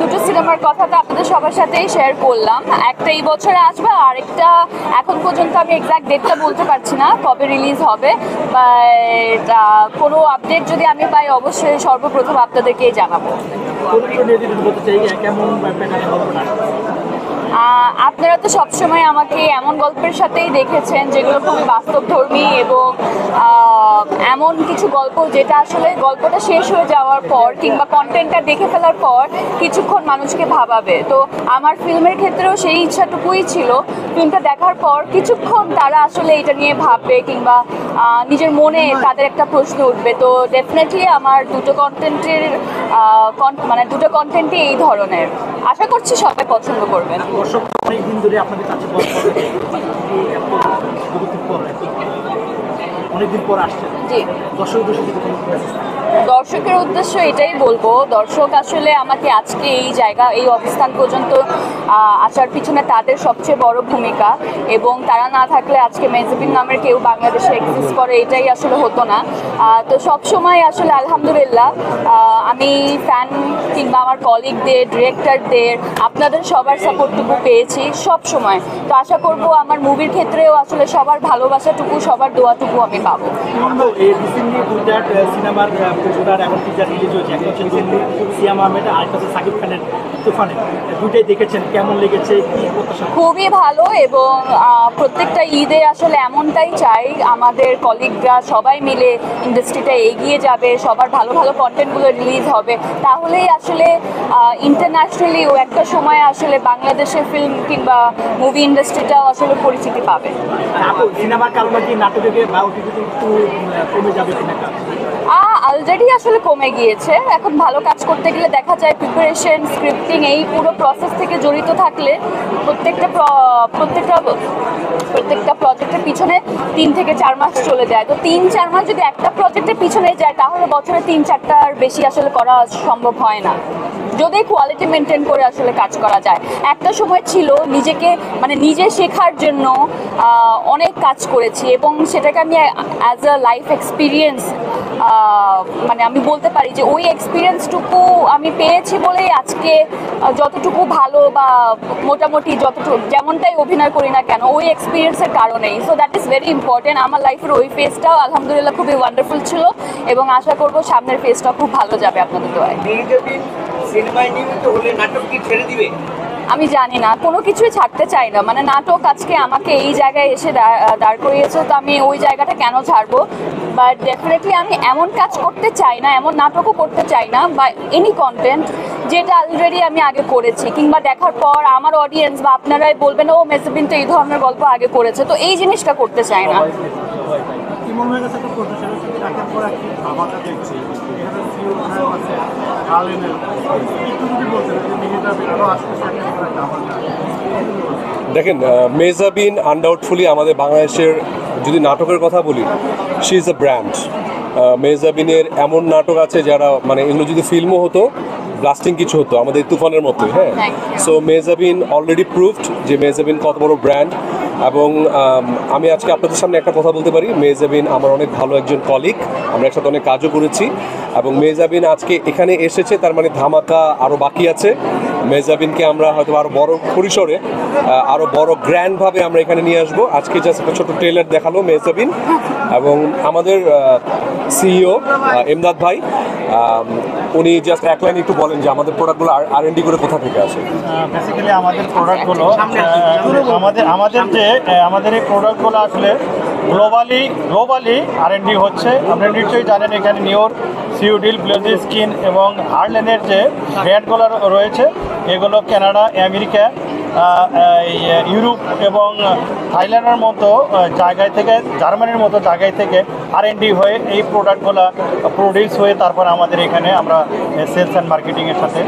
দুটো সিনেমার কথা তো আপনাদের সবার সাথেই শেয়ার করলাম। একটা এই বছরে আসবে আর একটা এখন পর্যন্ত আমি এক্সাক্ট ডেটটা বলতে পারছি না, কবে রিলিজ হবে। বাট কোনো আপডেট যদি আমি পাই, অবশ্যই সর্বপ্রথম আপনাদেরকেই জানাব চরিত্র নিয়ে যদি বলতে চাই কেমন প্যাটার্নে গল্পটা আহ, আপনারা তো সবসময় আমাকে এমন গল্পের সাথেই দেখেছেন যেগুলো খুবই বাস্তবধর্মী এবং এমন কিছু গল্প যেটা আসলে গল্পটা শেষ হয়ে যাওয়ার পর কিংবা কন্টেন্টটা দেখে ফেলার পর কিছুক্ষণ মানুষকে ভাবাবে। তো আমার ফিল্মের ক্ষেত্রেও সেই ইচ্ছাটুকুই ছিল। ফিল্মটা দেখার পর কিছুক্ষণ তারা আসলে এটা নিয়ে ভাববে কিংবা নিজের মনে তাদের একটা প্রশ্ন উঠবে। তো ডেফিনেটলি আমার দুটো কন্টেন্টের মানে দুটো কন্টেন্টই এই ধরনের। আশা করছি সবাই পছন্দ করবেন। দর্শক অনেকদিন ধরে আপনাদের কাছে অনেকদিন পর আসছে জি। দর্শক উদ্দেশ্যে দর্শকের উদ্দেশ্য এটাই বলব, দর্শক আসলে আমাকে আজকে এই জায়গা, এই অবস্থান পর্যন্ত আসার পিছনে তাদের সবচেয়ে বড় ভূমিকা এবং তারা না থাকলে আজকে মেজবিন নামের কেউ বাংলাদেশে এক্সিস্ট করে, এটাই আসলে হতো না। তো সব সময় আসলে আলহামদুলিল্লাহ আমি ফ্যান কিংবা আমার কলিগদের ডিরেক্টরদের আপনাদের সবার সাপোর্টটুকু পেয়েছি সব সময় তো আশা করব আমার মুভির ক্ষেত্রেও আসলে সবার ভালোবাসাটুকু, সবার দোয়াটুকু আমি পাবো। সিনেমার পোস্টার এখন টিজার রিলিজ হয়েছে একটা হচ্ছে রিসেন্টলি সিয়াম আহমেদ আর একটা সাকিব খানের তুফানে। দুইটাই দেখেছেন কেমন লেগেছে কি প্রত্যাশা? খুবই ভালো এবং প্রত্যেকটা ঈদে আসলে এমনটাই চাই আমাদের কলিগরা সবাই মিলে ইন্ডাস্ট্রিটা এগিয়ে যাবে সবার ভালো ভালো কন্টেন্টগুলো রিলিজ হবে। তাহলেই আসলে ইন্টারন্যাশনালি ও একটা সময় আসলে বাংলাদেশের ফিল্ম কিংবা মুভি ইন্ডাস্ট্রিটাও আসলে পরিচিতি পাবে। আপু সিনেমার কারণে কি নাটকে বা একটু কমে যাবে কিনা অলরেডি আসলে কমে গিয়েছে। এখন ভালো কাজ করতে গেলে দেখা যায় প্রিপারেশন স্ক্রিপ্টিং এই পুরো প্রসেস থেকে জড়িত থাকলে প্রত্যেকটা প্রত্যেকটা প্রত্যেকটা প্রজেক্টের পিছনে তিন থেকে চার মাস চলে যায়। তো তিন, চার মাস যদি একটা প্রজেক্টের পিছনে যায়, তাহলে বছরে তিন চারটার বেশি আসলে করা সম্ভব হয় না। যদি কোয়ালিটি মেনটেন করে আসলে কাজ করা যায়। একটা সময় ছিল নিজেকে মানে নিজে শেখার জন্য অনেক কাজ করেছি এবং সেটাকে আমি অ্যাজ আ লাইফ এক্সপিরিয়েন্স মানে আমি বলতে পারি যে ওই এক্সপিরিয়েন্সটুকু আমি পেয়েছি বলেই আজকে যতটুকু ভালো বা মোটামুটি যতটুকু, যেমনটাই অভিনয় করি না কেন, ওই এক্সপিরিয়েন্সের কারণেই। So that is very important আমার লাইফের ওই ফেসটাও আলহামদুলিল্লাহ খুবই ওয়ান্ডারফুল ছিল এবং আশা করব সামনের ফেসটা খুব ভালো যাবে আপনাদের দোয়ায়। সিনেমায় নিয়মিত হলে নাটক কি ছেড়ে দিবে? আমি জানি না, কোনো কিছুই ছাড়তে চাই না। মানে নাটক আজকে আমাকে এই জায়গায় এসে দাঁড় করিয়েছে, তো আমি ওই জায়গাটা কেন ছাড়বো? বাট ডেফিনেটলি আমি এমন কাজ করতে চাই না, এমন নাটকও করতে চাই না, বা এনি কন্টেন্ট যেটা অলরেডি আমি আগে করেছি, কিংবা দেখার পর আমার অডিয়েন্স বা আপনারাই বলবেন, ও মেসবিন তো এই ধরনের গল্প আগে করেছে। তো এই জিনিসটা করতে চাই না। দেখেন মেজাবিন আনডাউটফুলি আমাদের বাংলাদেশের যদি নাটকের কথা বলি শি ইজ এ ব্র্যান্ড মেজাবিনের এমন নাটক আছে যারা মানে এগুলো যদি ফিল্মও হতো ব্লাস্টিং কিছু হতো আমাদের তুফানের মতোই হ্যাঁ. সো মেজাবিন অলরেডি প্রুভড যে মেজাবিন কত বড় ব্র্যান্ড এবং, আমি আজকে আপনাদের সামনে একটা কথা বলতে পারি। মেজাবিন আমার অনেক ভালো একজন কলিগ আমরা একসাথে অনেক কাজও করেছি এবং মেজাবিন আজকে এখানে এসেছে, তার মানে ধামাকা আরও বাকি আছে। মেজাবিনকে আমরা হয়তো আরও বড় পরিসরে আরও বড় গ্র্যান্ডভাবে আমরা এখানে নিয়ে আসব। আজকে জাস্ট একটা ছোট ট্রেলার দেখাল মেজাবিন এবং আমাদের সিইও এমদাদ ভাই। উনি জাস্ট এক লাইন একটু বলেন যে আমাদের প্রোডাক্টগুলো আর এন ডি করে কোথা থেকে আসে? বেসিক্যালি আমাদের প্রোডাক্টগুলো আমাদের আমাদের যে আমাদের এই প্রোডাক্টগুলো আসলে globally globally R and D হচ্ছে। আপনি নিশ্চয়ই জানেন এখানে নিউর সিউডিল ব্লেজি স্কিন এবং হার্লেনের যে ব্র্যান্ডগুলো রয়েছে, এগুলো কানাডা আমেরিকা ইউরোপ এবং থাইল্যান্ডের মতো জায়গায় থেকে, জার্মানির মতো জায়গায় থেকে আর এন ডি হয়ে এই প্রোডাক্টগুলো প্রডিউস হয়ে তারপর আমাদের এখানে আমরা সেলস অ্যান্ড মার্কেটিংয়ের সাথে